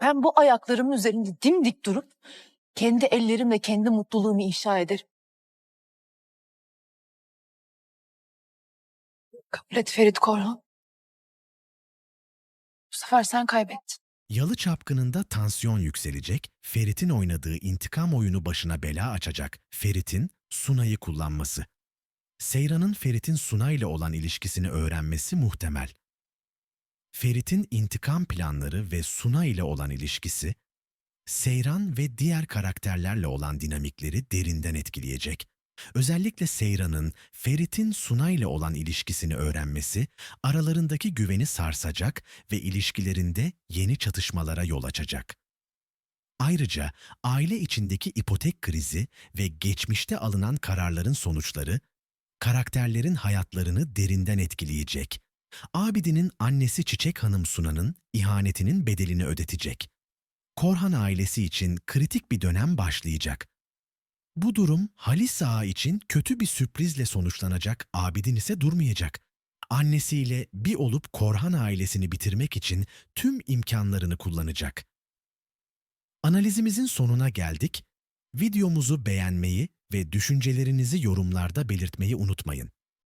Ben bu ayaklarımın üzerinde dimdik durup kendi ellerimle kendi mutluluğumu inşa ederim. Kabul et Ferit Korhan. Bu sefer sen kaybettin. Yalı Çapkını'nda tansiyon yükselecek, Ferit'in oynadığı intikam oyunu başına bela açacak Ferit'in Sunay'ı kullanması. Seyran'ın Ferit'in Suna ile olan ilişkisini öğrenmesi muhtemel. Ferit'in intikam planları ve Suna ile olan ilişkisi, Seyran ve diğer karakterlerle olan dinamikleri derinden etkileyecek. Özellikle Seyran'ın Ferit'in Suna ile olan ilişkisini öğrenmesi aralarındaki güveni sarsacak ve ilişkilerinde yeni çatışmalara yol açacak. Ayrıca aile içindeki ipotek krizi ve geçmişte alınan kararların sonuçları karakterlerin hayatlarını derinden etkileyecek. Abidin'in annesi Çiçek Hanım Sunan'ın ihanetinin bedelini ödetecek. Korhan ailesi için kritik bir dönem başlayacak. Bu durum Halis Ağa için kötü bir sürprizle sonuçlanacak, Abidin ise durmayacak. Annesiyle bir olup Korhan ailesini bitirmek için tüm imkanlarını kullanacak. Analizimizin sonuna geldik. Videomuzu beğenmeyi ve düşüncelerinizi yorumlarda belirtmeyi unutmayın.